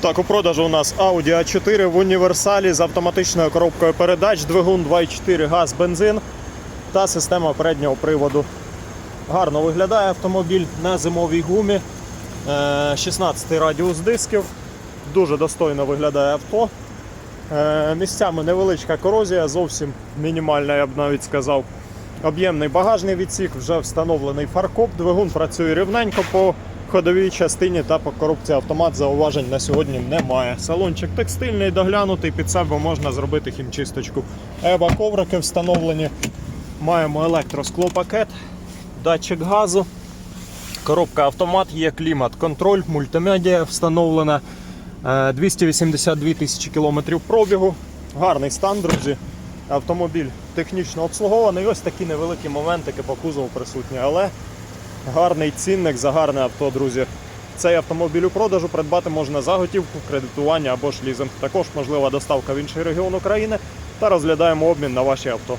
Так, у продажу у нас Audi A4 в універсалі з автоматичною коробкою передач, двигун 2.4 газ, бензин та система переднього приводу. Гарно виглядає автомобіль на зимовій гумі. Е, 16 радіус дисків. Дуже достойно виглядає авто. Е, Місцями невеличка корозія, зовсім мінімальна, я б навіть сказав. Об'ємний багажний відсік, вже встановлений фаркоп. Двигун працює рівненько по ходовій частині та по коробці автомат зауважень на сьогодні немає. Салончик текстильний, доглянутий, під себе можна зробити хімчисточку. Еба коврики встановлені. Маємо електросклопакет, датчик газу, коробка автомат, є клімат, контроль, мультимедіа встановлена. Е, 282 тисячі кілометрів пробігу. Гарний стан, друзі. Автомобіль технічно обслугований. Ось такі невеликі моментики по кузову присутні, але гарний цінник за гарне авто, друзі. Цей автомобіль у продажу придбати можна за готівку, кредитування або ж лізинг. Також можлива доставка в інший регіон України та розглядаємо обмін на ваші авто.